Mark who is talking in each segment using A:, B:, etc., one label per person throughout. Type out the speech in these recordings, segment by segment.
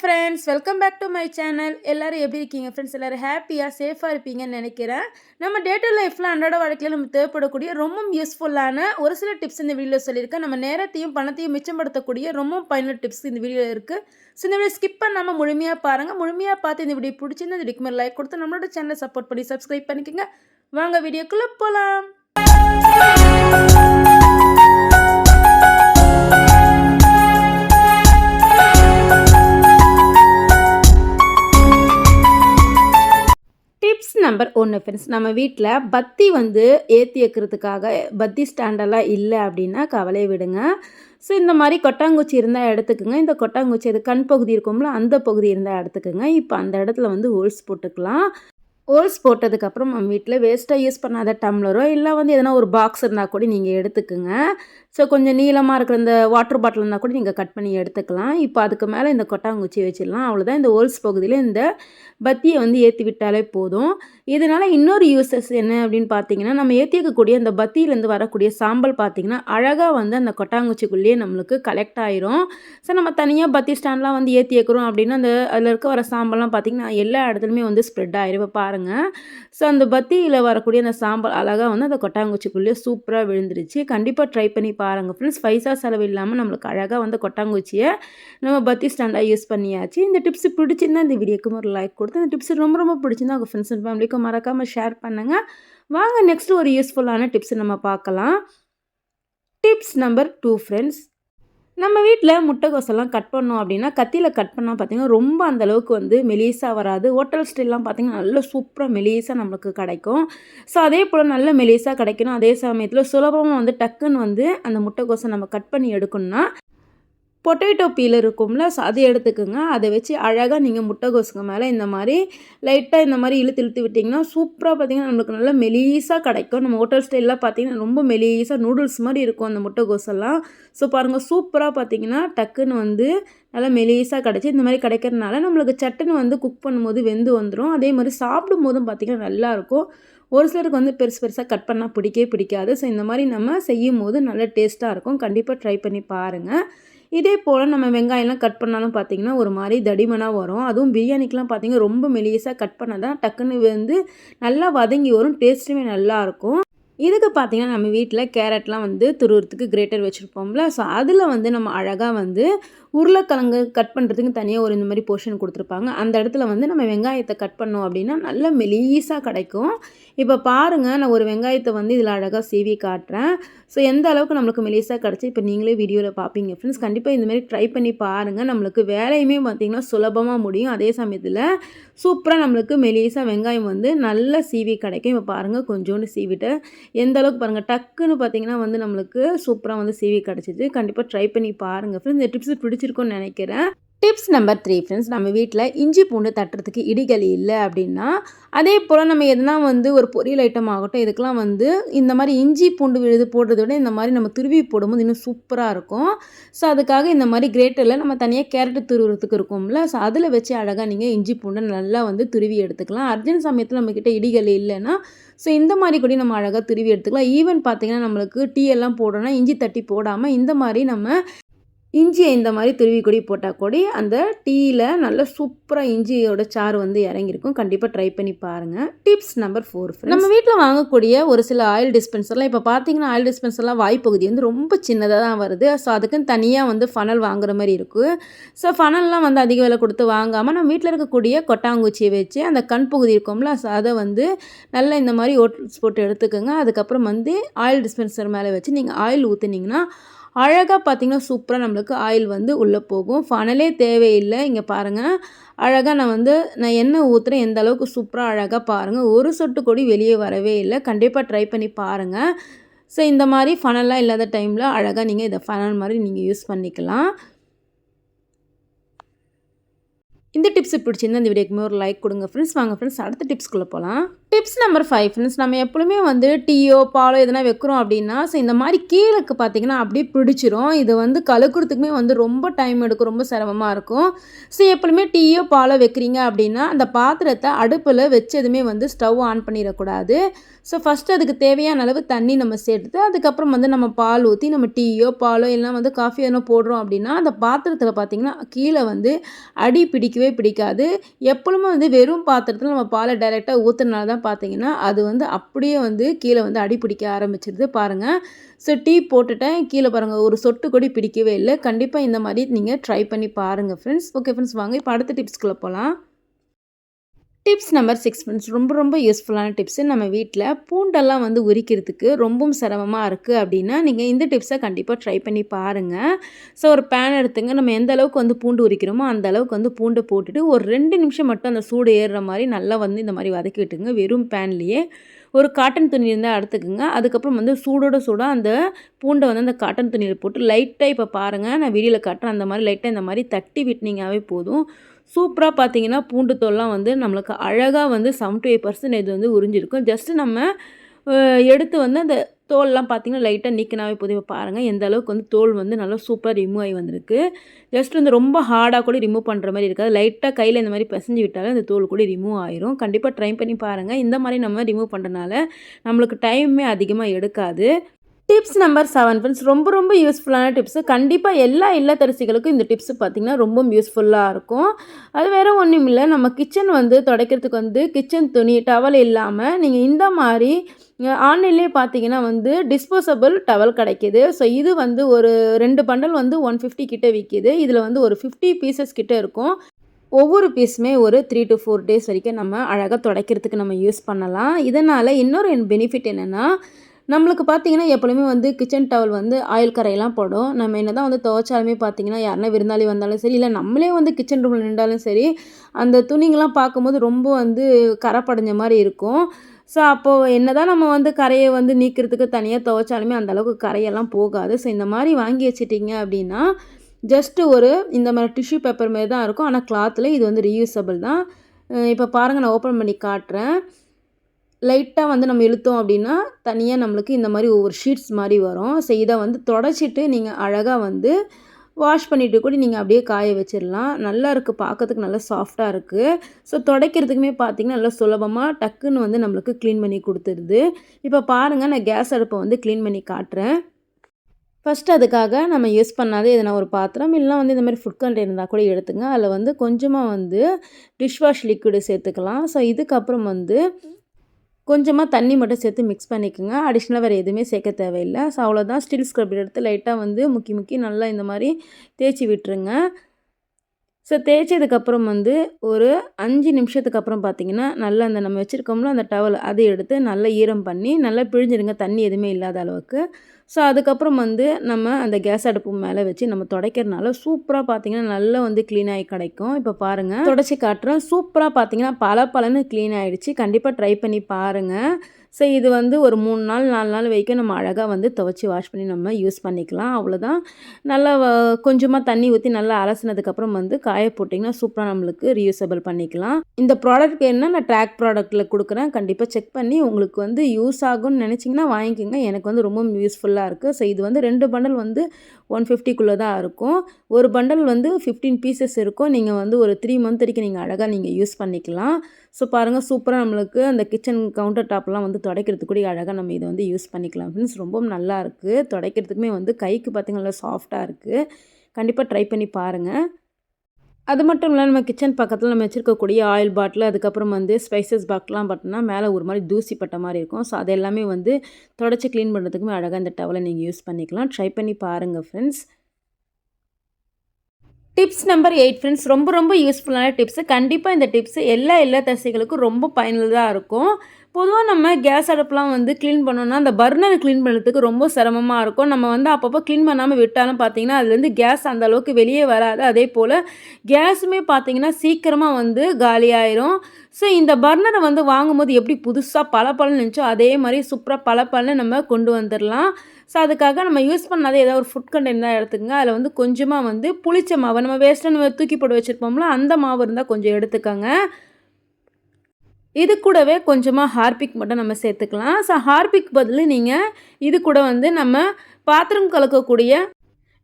A: Friends welcome back to my channel எல்லோரும் எப்படி இருக்கீங்க? ஃப்ரெண்ட்ஸ் எல்லோரும் ஹாப்பியாக சேஃபாக இருப்பீங்கன்னு நினைக்கிறேன். நம்ம டே டு லைஃப்பில் அன்றாட வாழ்க்கையில் நம்ம தேவைப்படக்கூடிய ரொம்ப யூஸ்ஃபுல்லான ஒரு சில டிப்ஸ் இந்த வீடியோவில் சொல்லியிருக்கேன். நம்ம நேரத்தையும் பணத்தையும் மிச்சப்படுத்தக்கூடிய ரொம்ப பயனுள்ள டிப்ஸ் இந்த வீடியோவில் இருக்குது ஸோ இந்த வீடியோ ஸ்கிப் பண்ணாமல் முழுமையாக பாருங்கள் முழுமையாக பார்த்து இந்த வீடியோ பிடிச்சிருந்தா இந்த வீடியோக்கு லைக் கொடுத்து நம்மளோட சேனலை சப்போர்ட் பண்ணி சப்ஸ்கிரைப் பண்ணிக்கோங்க. வாங்க வீடியோக்குள்ளே போகலாம் டிப்ஸ் நம்பர் ஒன்று ஃப்ரெண்ட்ஸ் நம்ம வீட்டில் பத்தி வந்து ஏற்றி வைக்கிறதுக்காக பத்தி ஸ்டாண்டெல்லாம் இல்லை அப்படின்னா கவலையை விடுங்க. ஸோ இந்த மாதிரி கொட்டாங்குச்சி இருந்தால் எடுத்துக்கோங்க. இந்த கொட்டாங்குச்சி அது கண் பகுதி இருக்கும்ல அந்த பகுதி இருந்தால் எடுத்துக்கோங்க. இப்போ அந்த இடத்துல வந்து ஹோல்ஸ் போட்டுக்கலாம். ஹோல்ஸ் போட்டதுக்கப்புறம் நம்ம வீட்டில் வேஸ்ட்டாக யூஸ் பண்ணாத டம்ளரோ இல்லை வந்து எதனா ஒரு பாக்ஸ் இருந்தால் கூட நீங்கள் எடுத்துக்கோங்க. ஸோ கொஞ்சம் நீளமாக இருக்கிற இந்த வாட்டர் பாட்டில் இருந்தால் கூட நீங்கள் கட் பண்ணி எடுத்துக்கலாம். இப்போ அதுக்கு மேலே இந்த கொட்டாங்குச்சி வச்சிடலாம். அவ்வளோதான் இந்த ஹோல்ஸ் பகுதியில் இந்த பத்தியை வந்து ஏற்றி விட்டாலே போதும். இதனால் இன்னொரு யூசஸ் என்ன அப்படின்னு பார்த்தீங்கன்னா நம்ம ஏற்றி வைக்கக்கூடிய அந்த பத்தியிலேருந்து வரக்கூடிய சாம்பல் பார்த்திங்கன்னா அழகாக வந்து அந்த கொட்டாங்குச்சிக்குள்ளேயே நம்மளுக்கு கலெக்ட் ஆயிரும். ஸோ நம்ம தனியாக பத்தி ஸ்டாண்ட்லாம் வந்து ஏற்றி வைக்கிறோம் அப்படின்னா அந்த அதில் இருக்க வர சாம்பல்லாம் பார்த்திங்கன்னா எல்லா இடத்துலையுமே வந்து ஸ்ப்ரெட் ஆயிரும். இப்போ பாருங்கள் ஸோ அந்த பத்தியில் வரக்கூடிய அந்த சாம்பல் அழகாக வந்து அந்த கொட்டாங்குச்சிக்குள்ளேயே சூப்பராக விழுந்துருச்சு. கண்டிப்பாக ட்ரை பண்ணி பாருங்கள் ஃப்ரெண்ட்ஸ் பைசா செலவு இல்லாமல் நம்மளுக்கு அழகாக வந்து கொட்டாங்குச்சியை நம்ம பத்தி ஸ்டாண்டாக யூஸ் பண்ணியாச்சு. இந்த டிப்ஸ் பிடிச்சிருந்தா இந்த வீடியோக்கும் ஒரு லைக் கொடுத்து இந்த டிப்ஸ் ரொம்ப ரொம்ப பிடிச்சிருந்தா உங்கள் ஃப்ரெண்ட்ஸ் அண்ட் ஃபேமிலிக்கும் மறக்காமல் ஷேர் பண்ணுங்கள் வாங்க நெக்ஸ்ட் ஒரு யூஸ்ஃபுல்லான டிப்ஸ் நம்ம பார்க்கலாம். டிப்ஸ் நம்பர் டூ ஃப்ரெண்ட்ஸ் நம்ம வீட்டில் முட்டைகோசெல்லாம் கட் பண்ணோம் அப்படின்னா கத்தியில் கட் பண்ணால் பார்த்திங்கன்னா ரொம்ப அந்தளவுக்கு வந்து மெலீஸாக வராது. ஹோட்டல் ஸ்டைல்லாம் பார்த்திங்கன்னா நல்ல சூப்பராக மெலீஸாக நம்மளுக்கு கிடைக்கும். ஸோ அதே போல் நல்ல மெலிசாக கிடைக்கணும். அதே சமயத்தில் சுலபமாக வந்து டக்குன்னு வந்து அந்த முட்டைகோசை நம்ம கட் பண்ணி எடுக்கணும்னா பொட்டேட்டோ பீல் இருக்கும்ல அதை எடுத்துக்கோங்க. அதை வச்சு அழகாக நீங்கள் முட்டைகோசுங்க மேலே இந்த மாதிரி லைட்டாக இந்த மாதிரி இழுத்து இழுத்து விட்டிங்கன்னா சூப்பராக பார்த்திங்கன்னா நம்மளுக்கு நல்லா மெலீஸாக கிடைக்கும். நம்ம ஹோட்டல் ஸ்டைலில் பார்த்திங்கன்னா ரொம்ப மெலீஸாக நூடுல்ஸ் மாதிரி இருக்கும் அந்த முட்டைகோசெல்லாம் ஸோ பாருங்கள் சூப்பராக பார்த்திங்கன்னா டக்குன்னு வந்து நல்லா மெலீஸாக கிடச்சி இந்த மாதிரி கிடைக்கிறதுனால நம்மளுக்கு சட்டுன்னு வந்து குக் பண்ணும்போது வெந்து வந்துடும் அதே மாதிரி சாப்பிடும் போதும் பார்த்திங்கன்னா நல்லாயிருக்கும் ஒரு சிலருக்கு வந்து பெருசு பெருசாக கட் பண்ணால் பிடிக்கவே பிடிக்காது. ஸோ இந்த மாதிரி நம்ம செய்யும் போது நல்ல டேஸ்ட்டாக இருக்கும். கண்டிப்பாக ட்ரை பண்ணி பாருங்கள் இதே போல் நம்ம வெங்காயம்லாம் கட் பண்ணாலும் பார்த்திங்கன்னா ஒரு மாதிரி தடிமனாக வரும். அதுவும் பிரியாணிக்கெலாம் பார்த்திங்கன்னா ரொம்ப மெலியஸாக கட் பண்ணால் தான் டக்குன்னு வந்து நல்லா வதங்கி வரும் டேஸ்ட்டுமே நல்லாயிருக்கும் இதுக்கு பார்த்திங்கன்னா நம்ம வீட்டில் கேரட்லாம் வந்து துருவுறதுக்கு கிரேட்டர் வச்சுருப்போம்ல. ஸோ அதில் வந்து நம்ம அழகாக வந்து உருளைக்கிழங்கு கட் பண்ணுறதுக்கு தனியாக ஒரு இந்த மாதிரி போர்ஷன் கொடுத்துருப்பாங்க. அந்த இடத்துல வந்து நம்ம வெங்காயத்தை கட் பண்ணோம் அப்படின்னா நல்ல மெலீஸாக கிடைக்கும். இப்போ பாருங்கள் நான் ஒரு வெங்காயத்தை வந்து இதில் அழகாக சீவி காட்டுறேன். ஸோ எந்த அளவுக்கு நம்மளுக்கு மெலீஸாக கிடச்சி இப்போ நீங்களே வீடியோவில் பார்ப்பீங்க ஃப்ரெண்ட்ஸ் கண்டிப்பாக இந்தமாரி ட்ரை பண்ணி பாருங்கள் நம்மளுக்கு வேலையுமே பார்த்திங்கன்னா சுலபமாக முடியும். அதே சமயத்தில் சூப்பராக நம்மளுக்கு மெலீஸாக வெங்காயம் வந்து நல்ல சீவி கிடைக்கும். இப்போ பாருங்கள் கொஞ்சோண்டு சீவிட்டு எந்த அளவுக்கு பாருங்கள் டக்குன்னு பார்த்திங்கன்னா வந்து நம்மளுக்கு சூப்பராக வந்து சீவி கிடச்சிது. கண்டிப்பாக ட்ரை பண்ணி பாருங்கள் ஃப்ரெண்ட்ஸ் இந்த டிப்ஸ் பிடிச்சி பிடிச்சிருக்கும்னு நினைக்கிறேன். டிப்ஸ் நம்பர் த்ரீ ஃப்ரெண்ட்ஸ் நம்ம வீட்டில் இஞ்சி பூண்டு தட்டுறதுக்கு இடிகள் இல்லை அப்படின்னா அதே போல் நம்ம எதனா வந்து ஒரு பொரியல் ஐட்டம் ஆகட்டும் இதுக்கெலாம் வந்து இந்த மாதிரி இஞ்சி பூண்டு விழுது போடுறத விட இந்த மாதிரி நம்ம துருவி போடும்போது இன்னும் சூப்பராக இருக்கும். ஸோ அதுக்காக இந்த மாதிரி கிரேட்டரில் நம்ம தனியாக கேரட்டு துருவுறதுக்கு இருக்கும்ல ஸோ அதில் வச்சு அழகாக நீங்கள் இஞ்சி பூண்டை நல்லா வந்து துருவி எடுத்துக்கலாம். அர்ஜென்ட் சமயத்தில் நம்மக்கிட்ட இடிகளி இல்லைன்னா ஸோ இந்த மாதிரி கூட நம்ம அழகாக துருவி எடுத்துக்கலாம். ஈவன் பார்த்திங்கன்னா நம்மளுக்கு டீ எல்லாம் போடணும்னா இஞ்சி தட்டி போடாமல் இந்த மாதிரி நம்ம இஞ்சியை இந்த மாதிரி திருவி கொடி போட்டால் கூட அந்த டீயில் நல்ல சூப்பராக இஞ்சியோட சாறு வந்து இறங்கியிருக்கும். கண்டிப்பாக ட்ரை பண்ணி பாருங்கள் டிப்ஸ் நம்பர் ஃபோர் நம்ம வீட்டில் வாங்கக்கூடிய ஒரு சில ஆயில் டிஸ்பென்சர்லாம் இப்போ பார்த்தீங்கன்னா ஆயில் டிஸ்பென்சர்லாம் வாய்ப்பகுதி வந்து ரொம்ப சின்னதாக தான் வருது. ஸோ அதுக்குன்னு தனியாக வந்து ஃபனல் வாங்குற மாதிரி இருக்குது ஸோ ஃபனல்லாம் வந்து அதிக விலை கொடுத்து வாங்காமல் நம்ம வீட்டில் இருக்கக்கூடிய கொட்டாங்குச்சியை வச்சு அந்த கண் பகுதி இருக்கும்ல ஸோ அதை வந்து நல்லா இந்த மாதிரி ஓட்ஸ் போட்டு எடுத்துக்கோங்க. அதுக்கப்புறம் வந்து ஆயில் டிஸ்பென்சர் மேலே வச்சு நீங்கள் ஆயில் ஊற்றுனீங்கன்னா அழகாக பார்த்திங்கன்னா சூப்பராக நம்மளுக்கு ஆயில் வந்து உள்ளே போகும். ஃபனலே தேவையில்லை. இங்கே பாருங்கள் அழகாக நான் வந்து நான் எண்ணெய் ஊற்றுறேன் எந்த அளவுக்கு சூப்பராக அழகாக பாருங்கள் ஒரு சொட்டு கொடி வெளியே வரவே இல்லை. கண்டிப்பாக ட்ரை பண்ணி பாருங்கள் ஸோ இந்த மாதிரி ஃபனல்லாம் இல்லாத டைமில் அழகாக நீங்கள் இதை ஃபனல் மாதிரி நீங்கள் யூஸ் பண்ணிக்கலாம். இந்த டிப்ஸ் பிடிச்சிருந்தா இந்த வீடியோக்குமே ஒரு லைக் கொடுங்க ஃப்ரெண்ட்ஸ் வாங்க ஃப்ரெண்ட்ஸ் அடுத்த டிப்ஸ்குள்ளே போகலாம் டிப்ஸ் நம்பர் ஃபைவ் ஃப்ரெண்ட்ஸ் நம்ம எப்பொழுதுமே வந்து டீயோ பாலோ எதனா வைக்கிறோம் அப்படின்னா ஸோ இந்த மாதிரி கீழக்கு பார்த்தீங்கன்னா அப்படியே பிடிச்சிரும். இது வந்து கலக்கிறதுக்குமே வந்து ரொம்ப டைம் எடுக்கும் ரொம்ப சிரமமாக இருக்கும். ஸோ எப்பொழுதுமே டீயோ பாலோ வைக்கிறீங்க அப்படின்னா அந்த பாத்திரத்தை அடுப்பில் வச்சதுமே வந்து ஸ்டவ் ஆன் பண்ணிடக்கூடாது. ஸோ ஃபஸ்ட்டு அதுக்கு தேவையான அளவு தண்ணி நம்ம சேர்த்து அதுக்கப்புறம் வந்து நம்ம பால் ஊற்றி நம்ம டீயோ பாலோ எல்லாம் வந்து காஃபி எதனா போடுறோம் அப்படின்னா அந்த பாத்திரத்தில் பார்த்திங்கன்னா கீழே வந்து அடி பிடிக்கவே பிடிக்காது. எப்பொழுதுமே வந்து வெறும் பாத்திரத்தில் நம்ம பாலை டைரெக்டாக ஊற்றுனால தான் பார்த்தீங்கன்னா அது வந்து அப்படியே வந்து கீழே வந்து அடி பிடிக்க ஆரம்பிச்சிருது. பாருங்கள் ஸோ டீ போட்டுட்டேன். கீழே பாருங்கள் ஒரு சொட்டு கொடி பிடிக்கவே இல்லை. கண்டிப்பாக இந்த மாதிரி நீங்கள் ட்ரை பண்ணி பாருங்கள் ஃப்ரெண்ட்ஸ் ஓகே ஃப்ரெண்ட்ஸ் வாங்க. இப்போ அடுத்த டிப்ஸ்குள்ளே போகலாம் டிப்ஸ் நம்பர் சிக்ஸ் ஃப்ரெண்ட்ஸ் ரொம்ப ரொம்ப யூஸ்ஃபுல்லான டிப்ஸு நம்ம வீட்டில் பூண்டெல்லாம் வந்து உரிக்கிறதுக்கு ரொம்பவும் சிரமமாக இருக்குது அப்படின்னா நீங்கள் இந்த டிப்ஸை கண்டிப்பாக ட்ரை பண்ணி பாருங்கள் ஸோ ஒரு பேன் எடுத்துங்க. நம்ம எந்த அளவுக்கு வந்து பூண்டு உரிக்கிறோமோ அந்த அளவுக்கு வந்து பூண்டை போட்டுட்டு ஒரு ரெண்டு நிமிஷம் மட்டும் அந்த சூடு ஏறுற மாதிரி நல்லா வந்து இந்த மாதிரி வதக்கி விட்டுங்க. வெறும் பேன்லேயே ஒரு காட்டன் துணி இருந்தால் எடுத்துக்கோங்க. அதுக்கப்புறம் வந்து சூடோட சூடாக அந்த பூண்டை வந்து அந்த காட்டன் துணியில் போட்டு லைட்டாக இப்போ பாருங்கள் நான் வீடியோவில் காட்டுறேன் அந்த மாதிரி லைட்டாக இந்த மாதிரி தட்டி விட்டினீங்கனாவே போதும். சூப்பராக பார்த்தீங்கன்னா பூண்டு தோல்லாம் வந்து நம்மளுக்கு அழகாக வந்து செவன்டி எயிட் பர்சன்டேஜ் வந்து உறிஞ்சிருக்கும். ஜஸ்ட்டு நம்ம எடுத்து வந்து அந்த தோல்லாம் பார்த்திங்கன்னா லைட்டாக நீக்கினாவே போதும். பாருங்கள் எந்த அளவுக்கு வந்து தோல் வந்து நல்லா சூப்பராக ரிமூவ் ஆகி வந்திருக்கு. ஜஸ்ட் வந்து ரொம்ப ஹார்டாக கூட ரிமூவ் பண்ணுற மாதிரி இருக்காது. லைட்டாக கையில் இந்த மாதிரி பிசைஞ்சு விட்டாலும் அந்த தோல் கூட ரிமூவ் ஆயிரும். கண்டிப்பாக ட்ரை பண்ணி பாருங்கள் இந்த மாதிரி நம்ம ரிமூவ் பண்ணுறதுனால நம்மளுக்கு டைமே அதிகமாக எடுக்காது. டிப்ஸ் நம்பர் செவன் ஃப்ரெண்ட்ஸ் ரொம்ப ரொம்ப யூஸ்ஃபுல்லான டிப்ஸு கண்டிப்பாக எல்லா இல்லத்தரசிகளுக்கும் இந்த டிப்ஸு பார்த்திங்கன்னா ரொம்ப யூஸ்ஃபுல்லாக இருக்கும். அது வேறு ஒன்றும் இல்லை. நம்ம கிச்சன் வந்து துடைக்கிறதுக்கு வந்து கிச்சன் துணி டவல் இல்லாமல் நீங்கள் இந்த மாதிரி ஆன்லைன்லேயே பார்த்தீங்கன்னா வந்து டிஸ்போசபிள் டவல் கிடைக்கிது. ஸோ இது வந்து ஒரு ரெண்டு பண்டல் வந்து ஒன் ஃபிஃப்டி கிட்டே விற்கிது இதில் வந்து ஒரு ஃபிஃப்டி பீசஸ் கிட்டே இருக்கும். ஒவ்வொரு பீஸுமே ஒரு த்ரீ டு ஃபோர் டேஸ் வரைக்கும் நம்ம அழகாக துடைக்கிறதுக்கு நம்ம யூஸ் பண்ணலாம். இதனால் இன்னொரு பெனிஃபிட் என்னென்னா நம்மளுக்கு பார்த்தீங்கன்னா எப்பொழுதுமே வந்து கிச்சன் டவல் வந்து ஆயில் கரையெல்லாம் போடும். நம்ம என்ன தான் வந்து துவைச்சாலுமே பார்த்தீங்கன்னா யாருனா விருந்தாளி வந்தாலும் சரி இல்லை நம்மளே வந்து கிச்சன் ரூமில் நின்றாலும் சரி அந்த துணிங்கெல்லாம் பார்க்கும்போது ரொம்ப வந்து கரை படைஞ்ச மாதிரி இருக்கும். ஸோ அப்போது என்ன தான் நம்ம வந்து கரையை வந்து நீக்கிறதுக்கு தனியாக துவைச்சாலுமே அந்தளவுக்கு கரையெல்லாம் போகாது. ஸோ இந்த மாதிரி வாங்கி வச்சிட்டிங்க அப்படின்னா ஜஸ்ட்டு ஒரு இந்த மாதிரி டிஷ்யூ பேப்பர் மாதிரி தான் இருக்கும். ஆனால் கிளாத்தில் இது வந்து ரீயூசபிள் தான். இப்போ பாருங்கள் நான் ஓப்பன் பண்ணி காட்டுறேன். லைட்டாக வந்து நம்ம இழுத்தோம் அப்படின்னா தனியாக நம்மளுக்கு இந்த மாதிரி ஒவ்வொரு ஷீட்ஸ் மாதிரி வரும். ஸோ இதை வந்து தொடச்சிட்டு நீங்கள் அழகாக வந்து வாஷ் பண்ணிவிட்டு கூட நீங்கள் அப்படியே காய வச்சிடலாம். நல்லா இருக்குது பார்க்கறதுக்கு நல்லா சாஃப்டாக இருக்குது ஸோ துடைக்கிறதுக்குமே பார்த்திங்கன்னா நல்லா சுலபமாக டக்குன்னு வந்து நம்மளுக்கு க்ளீன் பண்ணி கொடுத்துருது. இப்போ பாருங்கள் நான் கேஸ் அடுப்பை வந்து க்ளீன் பண்ணி காட்டுறேன். ஃபஸ்ட்டு அதுக்காக நம்ம யூஸ் பண்ணாத எதனா ஒரு பாத்திரம் இல்லைனா வந்து இந்த மாதிரி ஃபுட் கண்டெய்னர் இருந்தால் கூட எடுத்துங்க. அதில் வந்து கொஞ்சமாக வந்து டிஷ் வாஷ் லிக்விடு சேர்த்துக்கலாம். ஸோ இதுக்கப்புறம் வந்து கொஞ்சமாக தண்ணி மட்டும் சேர்த்து மிக்ஸ் பண்ணிக்கோங்க. அடிஷ்னலாக வேறு எதுவுமே சேர்க்க தேவையில்லை. ஸோ அவ்வளோதான் ஸ்டீல் ஸ்க்ரப் எடுத்து லைட்டாக வந்து முக்கி முக்கி நல்லா இந்த மாதிரி தேய்ச்சி விட்டுருங்க. ஸோ தேய்ச்சதுக்கப்புறம் வந்து ஒரு அஞ்சு நிமிஷத்துக்கு அப்புறம் பார்த்திங்கன்னா நல்லா அந்த நம்ம வச்சுருக்கோம்ல அந்த டவல் அதை எடுத்து நல்லா ஈரம் பண்ணி நல்லா பிழிஞ்சிருங்க. தண்ணி எதுவுமே இல்லாத அளவுக்கு. ஸோ அதுக்கப்புறம் வந்து நம்ம அந்த கேஸ் அடுப்பு மேலே வச்சு நம்ம துடைக்கிறனால சூப்பராக பார்த்தீங்கன்னா நல்லா வந்து க்ளீன் ஆகி கிடைக்கும். இப்போ பாருங்கள் தொடச்சி காட்டுறேன். சூப்பராக பார்த்தீங்கன்னா பல பலன்னு க்ளீன் ஆகிடுச்சு கண்டிப்பாக ட்ரை பண்ணி பாருங்கள் ஸோ இது வந்து ஒரு மூணு நாள் நாலு நாள் வரைக்கும் நம்ம அழகாக வந்து துவச்சி வாஷ் பண்ணி நம்ம யூஸ் பண்ணிக்கலாம். அவ்வளோதான் நல்லா கொஞ்சமாக தண்ணி ஊற்றி நல்லா அலசினதுக்கப்புறம் வந்து காய போட்டிங்கன்னா சூப்பராக நம்மளுக்கு ரீயூசபிள் பண்ணிக்கலாம். இந்த ப்ராடக்ட் என்ன? நான் ட்ராக் ப்ராடக்ட்டில் கொடுக்குறேன். கண்டிப்பாக செக் பண்ணி உங்களுக்கு வந்து யூஸ் ஆகும்னு நினச்சிங்கன்னா வாங்கிக்கோங்க. எனக்கு வந்து ரொம்ப யூஸ்ஃபுல்லாக இருக்குது ஸோ இது வந்து ரெண்டு பண்டல் வந்து ஒன் ஃபிஃப்டிக்குள்ளே தான் இருக்கும். ஒரு பண்டல் வந்து ஃபிஃப்டீன் பீசஸ் இருக்கும். நீங்கள் வந்து ஒரு த்ரீ மந்த் வரைக்கும் நீங்கள் அழகாக நீங்கள் யூஸ் பண்ணிக்கலாம். ஸோ பாருங்கள் சூப்பராக நம்மளுக்கு அந்த கிச்சன் கவுண்டர் டாப்லாம் வந்து துடைக்கிறதுக்கு கூட அழகாக நம்ம இதை வந்து யூஸ் பண்ணிக்கலாம். ஃப்ரெண்ட்ஸ் ரொம்ப நல்லா இருக்குது துடைக்கிறதுக்குமே வந்து கைக்கு பார்த்திங்கன்னா சாஃப்டாக இருக்குது கண்டிப்பாக ட்ரை பண்ணி பாருங்கள் அது மட்டும் இல்லை நம்ம கிச்சன் பக்கத்தில் நம்ம வச்சுருக்கக்கூடிய ஆயில் பாட்டில் அதுக்கப்புறம் வந்து ஸ்பைசஸ் பாக்லாம் பார்த்தோம்னா மேலே ஒரு மாதிரி தூசி பட்ட மாதிரி இருக்கும். ஸோ அது எல்லாமே வந்து தொடச்சி க்ளீன் பண்ணுறதுக்குமே அழகாக இந்த டவலை நீங்கள் யூஸ் பண்ணிக்கலாம். ட்ரை பண்ணி பாருங்கள் friends tips number eight friends ரொம்ப ரொம்ப யூஸ்ஃபுல்லான டிப்ஸு கண்டிப்பாக இந்த டிப்ஸு எல்லா எல்லா தசைகளுக்கும் ரொம்ப பயனுள்ளதாக இருக்கும். பொதுவாக நம்ம கேஸ் அடுப்புலாம் வந்து க்ளீன் பண்ணோன்னா அந்த பர்னரை க்ளீன் பண்ணுறதுக்கு ரொம்ப சிரமமாக இருக்கும். நம்ம வந்து அப்பப்போ க்ளீன் பண்ணாமல் விட்டாலும் பார்த்தீங்கன்னா அதுலேருந்து கேஸ் அந்த அளவுக்கு வெளியே வராது. அதே போல் கேஸுமே பார்த்திங்கன்னா சீக்கிரமாக வந்து காலியாயிரும். ஸோ இந்த பர்னரை வந்து வாங்கும்போது எப்படி புதுசாக பல பலன் நினச்சோ அதே மாதிரி சூப்பராக பல பலன் நம்ம கொண்டு வந்துடலாம் ஸோ அதுக்காக நம்ம யூஸ் பண்ணாத ஏதாவது ஒரு ஃபுட் கண்டெய்னர் தான் எடுத்துக்கங்க. அதில் வந்து கொஞ்சமாக வந்து புளிச்ச மாவு நம்ம வேஸ்ட்டாக நம்ம தூக்கி போட்டு வச்சுருப்போம்ல அந்த மாவு இருந்தால் கொஞ்சம் எடுத்துக்கோங்க. இது கூடவே கொஞ்சமாக ஹார்பிக் மட்டும் நம்ம சேர்த்துக்கலாம். ஸோ ஹார்பிக் பதில் நீங்கள் இது கூட வந்து நம்ம பாத்திரம் கலக்கக்கூடிய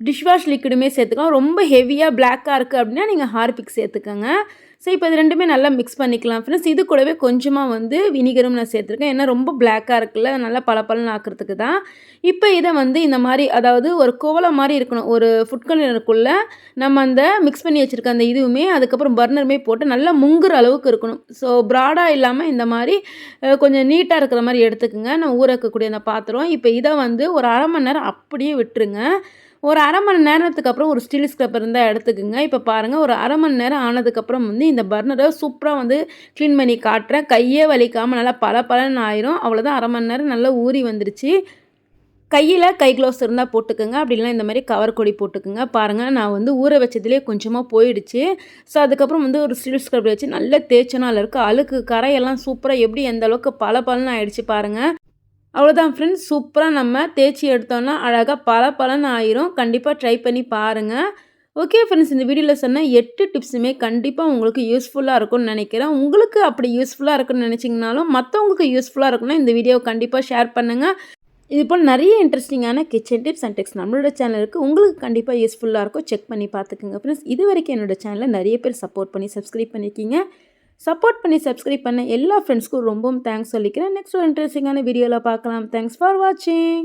A: டிஷ்வாஷ் லிக்விடுமே சேர்த்துக்கலாம். ரொம்ப ஹெவியாக பிளாக்காக இருக்குது அப்படின்னா நீங்கள் ஹார்பிக் சேர்த்துக்கோங்க. ஸோ இப்போ இது ரெண்டுமே நல்லா மிக்ஸ் பண்ணிக்கலாம். ஃப்ரெண்ட்ஸ் இது கூடவே கொஞ்சமாக வந்து வினிகரும் நான் சேர்த்துருக்கேன். ஏன்னா ரொம்ப பிளாக்காக இருக்குல்ல நல்லா பளபளன்னு ஆக்கிறதுக்கு தான். இப்போ இதை வந்து இந்த மாதிரி அதாவது ஒரு கோலம் மாதிரி இருக்கணும். ஒரு ஃபுட் கண்டெய்னருக்குள்ளே நம்ம அந்த மிக்ஸ் பண்ணி வச்சுருக்க அந்த இதுவுமே அதுக்கப்புறம் பர்னருமே போட்டு நல்லா முங்குற அளவுக்கு இருக்கணும். ஸோ ப்ராடாக இல்லாமல் இந்த மாதிரி கொஞ்சம் நீட்டாக இருக்கிற மாதிரி எடுத்துக்கோங்க. நான் ஊற இருக்கக்கூடிய அந்த பாத்திரம். இப்போ இதை வந்து ஒரு அரை மணி நேரம் அப்படியே விட்டுருங்க. ஒரு அரை மணி நேரத்துக்கு அப்புறம் ஒரு ஸ்டீல் ஸ்க்ரப்பர் இருந்தால் எடுத்துக்கோங்க. இப்போ பாருங்கள் ஒரு அரை மணி நேரம் ஆனதுக்கப்புறம் வந்து இந்த பர்னரை சூப்பராக வந்து க்ளீன் பண்ணி காட்டுறேன். கையே வலிக்காமல் நல்லா பல பலன்னு ஆயிரும். அவ்வளோதான் அரை மணி நேரம் நல்லா ஊறி வந்துருச்சு. கையில் கை க்ளவுஸ் இருந்தால் போட்டுக்கோங்க. அப்படி இந்த மாதிரி கவர் கொடி போட்டுக்கோங்க. பாருங்கள் நான் வந்து ஊற வச்சதுலேயே கொஞ்சமாக போயிடுச்சு. ஸோ அதுக்கப்புறம் வந்து ஒரு ஸ்டீல் ஸ்க்ரப் வச்சு நல்லா தேய்ச்சனால் இருக்குது அழுக்கு கரையெல்லாம் சூப்பராக எப்படி எந்த அளவுக்கு பல பலன்னு ஆயிடுச்சு பாருங்கள் அவ்வளோதான் ஃப்ரெண்ட்ஸ் சூப்பராக நம்ம தேய்ச்சி எடுத்தோன்னா அழகாக பல பலன் ஆயிரும். கண்டிப்பாக ட்ரை பண்ணி பாருங்கள் ஓகே ஃப்ரெண்ட்ஸ் இந்த வீடியோவில் சொன்ன எட்டு டிப்ஸுமே கண்டிப்பாக உங்களுக்கு யூஸ்ஃபுல்லாக இருக்கும்னு நினைக்கிறேன். உங்களுக்கு அப்படி யூஸ்ஃபுல்லாக இருக்குன்னு நினச்சிங்கனாலும் மற்றவங்களுக்கு யூஸ்ஃபுல்லாக இருக்குன்னா இந்த வீடியோவை கண்டிப்பாக ஷேர் பண்ணுங்கள் இது போல் நிறைய இன்ட்ரெஸ்டிங்கான கிச்சன் டிப்ஸ் அண்ட் டிப்ஸ் நம்மளோட சேனலுக்கு உங்களுக்கு கண்டிப்பாக யூஸ்ஃபுல்லாக இருக்கும். செக் பண்ணி பார்த்துக்குங்க ஃப்ரெண்ட்ஸ் இது வரைக்கும் என்னோடய சேனலில் நிறைய பேர் சப்போர்ட் பண்ணி சப்ஸ்கிரைப் பண்ணியிருக்கீங்க சப்போர்ட் பண்ணி சப்ஸ்கிரைப் பண்ண. எல்லா ஃப்ரெண்ட்ஸ்க்கும் ரொம்பவும் தேங்க்ஸ் சொல்லிக்கிறேன். நெக்ஸ்ட் ஒரு இன்ட்ரெஸ்டிங்கான வீடியோவில் பார்க்கலாம். தேங்க்ஸ் ஃபார் வாட்சிங்